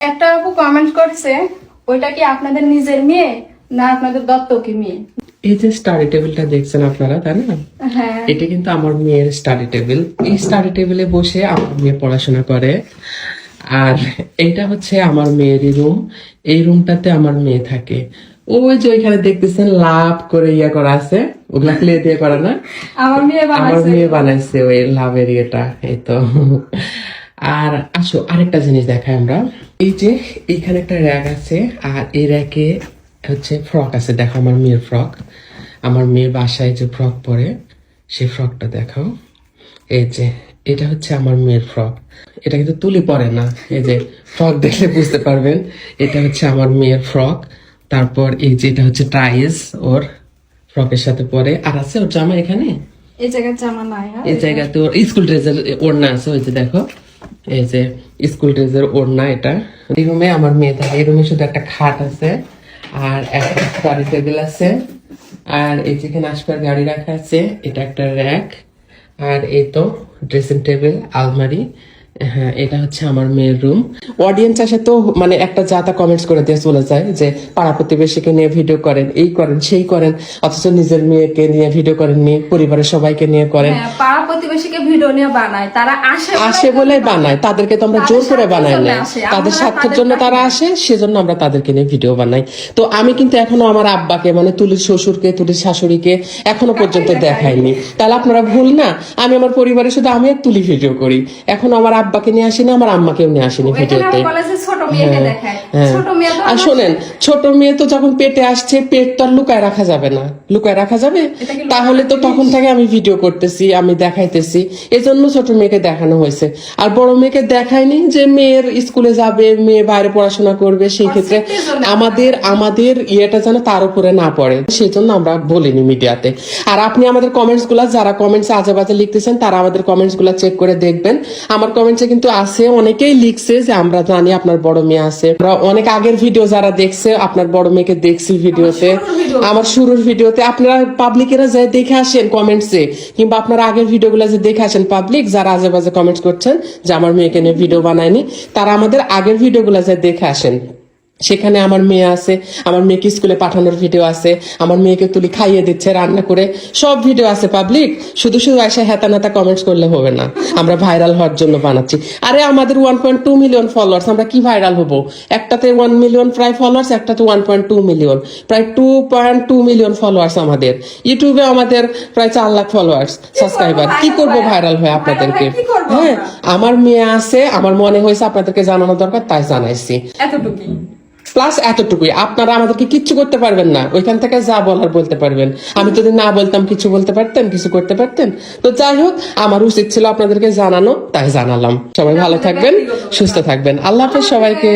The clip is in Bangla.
একটা আপু কমেন্ট করছে ওইটা কি আপনাদের নিজের মেয়ে না আপনাদের দত্তকি মেয়ে? এই যে স্টাডি টেবিলটা দেখছেন আপনারা তাই না? হ্যাঁ। এটা কিন্তু আমার মেয়ের স্টাডি টেবিল এই স্টাডি টেবিলে বসে আমার মেয়ে পড়াশোনা করে। আর এইটা হচ্ছে আমার মেয়েরই রুম এই রুমটাতে আমার মেয়ে থাকে। ওই যে ওইখানে দেখতেছেন লাভ করে ইয়া করা আছে। ওগুলা ক্লে দিয়ে করা না? আমার মেয়ে আমার বানাইছে মেয়ে বানাইছে ওই লাভের ইয়েটা এই তো। আর আসো আরেকটা জিনিস দেখাই আমরা। এই যে এইখানে একটা র্যাক আছে আর এই র্যাকে হচ্ছে ফ্রক আছে। দেখো আমার মেয়ের ফ্রক। আমার মেয়ের বাসায় যে ফ্রক পরে সেই ফ্রকটা দেখো। এই যে এটা হচ্ছে আমার মেয়ের ফ্রক। এটা কিন্তু তুলি পরে না। এই যে ফ্রক দেখলে বুঝতে পারবেন এটা হচ্ছে আমার মেয়ের ফ্রক। তারপর এই যে এটা হচ্ছে টাইস ওর ফ্রকের সাথে পরে। আর আছে ওর জামা এখানে? এই জায়গায় জামা নাই হ্যাঁ? এই জায়গাতে ওর স্কুল ড্রেসের ওড়না আছে ওই যে দেখো। এই যে স্কুল ড্রেসের ওড়না এটা। এই রুমে আমার মেয়ে থাকে, এই রুমে শুধু একটা খাট আছে আর একটা স্টাডি টেবিল আছে। আর এই যেখানে আসবার গাড়ি রাখা আছে, এটা একটা র্যাক আর এই তো ড্রেসিং টেবিল আলমারি। হ্যাঁ এটা হচ্ছে আমার মেয়ের রুম অডিয়েন্স আসে তো মানে একটা যাতা কমেন্টস করে দিয়ে চলে যায় যে, পাড়া প্রতিবেশীকে নিয়ে ভিডিও করেন, এই করেন, সেই করেন। অথচ নিজের মেয়েকে নিয়ে ভিডিও করেন করেননি, পরিবারের সবাইকে নিয়ে করেন। হ্যাঁ প্রতিবেশীকে ভিডিও নিয়ে বানায় তারা আসে আসে বলে বানায় তাদেরকে তো আমরা জোর করে বানাই না তাদের স্বার্থের জন্য তারা আসে সেজন্য আমরা তাদেরকে নিয়ে ভিডিও বানাই। তো আমি কিন্তু এখনও আমার আব্বাকে মানে তুলির শ্বশুরকে তুলির শাশুড়িকে এখনও পর্যন্ত দেখাইনি। তাহলে আপনারা ভুল না আমি আমার পরিবারে শুধু আমি আর তুলি ভিডিও করি। এখন আমার আব্বাকে নিয়ে আসিনি আমার আম্মাকেও নিয়ে আসিনি ভিডিওতে। ছোট মেয়েকে দেখায় হ্যাঁ। তো আর শোনেন ছোট মেয়ে তো যখন পেটে আসছে পেট তো আর লুকায় রাখা যাবে না। লুকায় রাখা যাবে? তাহলে তো তখন থেকে আমি ভিডিও করতেছি আমি দেখাইতেছি। এজন্য ছোট মেয়েকে দেখানো হয়েছে। আর বড় মেয়েকে দেখায়নি যে মেয়ের স্কুলে যাবে মেয়ে বাইরে পড়াশোনা করবে সেই ক্ষেত্রে আমাদের আমাদের ইয়েটা যেন তার উপরে না পড়ে। সেই জন্য আমরা বলিনি মিডিয়াতে। আর আপনি আমাদের কমেন্টসগুলা যারা কমেন্টস আজে বাজে লিখতেছেন তারা আমাদের কমেন্টসগুলা চেক করে দেখবেন। আমার কমেন্টসে কিন্তু আছে অনেকেই লিখছে যে আমরা জানি আপনার বড় মেয়ে আছে। আমরা অনেক আগের ভিডিও যারা দেখছে আপনার বড় মেয়েকে দেখছি ভিডিওতে আমার শুরুর ভিডিওতে আপনারা পাবলিকেরা যে দেখে আসেন কমেন্টসে কিংবা আপনার আগের ভিডিওগুলো যে দেখে আসেন পাবলিক যারা আজে বাজে কমেন্টস করছেন যে আমার মেয়েকে নিয়ে ভিডিও বানায়নি তারা আমাদের আগের ভিডিওগুলো যে দেখে আসেন। সেখানে আমার মেয়ে আছে আমার মেয়েকে স্কুলে পাঠানোর ভিডিও আছে আমার মেয়েকে তুলি খাইয়ে দিচ্ছে রান্না করে সব ভিডিও আছে পাবলিক শুধু শুধু এসে হেতা নেতা কমেন্টস করলে হবে না। আমরা ভাইরাল হওয়ার জন্য বানাচ্ছি। আরে আমাদের one point two million followers আমরা কি ভাইরাল হব? একটাতে ওয়ান মিলিয়ন প্রায় ফলোয়ার্স একটাতে ওয়ান পয়েন্ট টু মিলিয়ন প্রায় two point two million followers আমাদের। ইউটিউবে আমাদের প্রায় চার লাখ ফলোয়ার্স সাবস্ক্রাইবার কি করব ভাইরাল হয়ে আপনাদেরকে? হ্যাঁ আমার মেয়ে আছে আমার মনে হয়েছে আপনাদেরকে জানানো দরকার তাই জানাইছি। এতটুকুই। প্লাস এতটুকুই। আপনারা আমাদেরকে কিচ্ছু করতে পারবেন না। ওইখান থেকে যা বলার বলতে পারবেন। আমি যদি না বলতাম কিছু বলতে পারতেন কিছু করতে পারতেন। তো যাই হোক আমার উচিত ছিল আপনাদেরকে জানানো তাই জানালাম। সবাই ভালো থাকবেন সুস্থ থাকবেন। আল্লাহ হাফেজ। সবাইকে।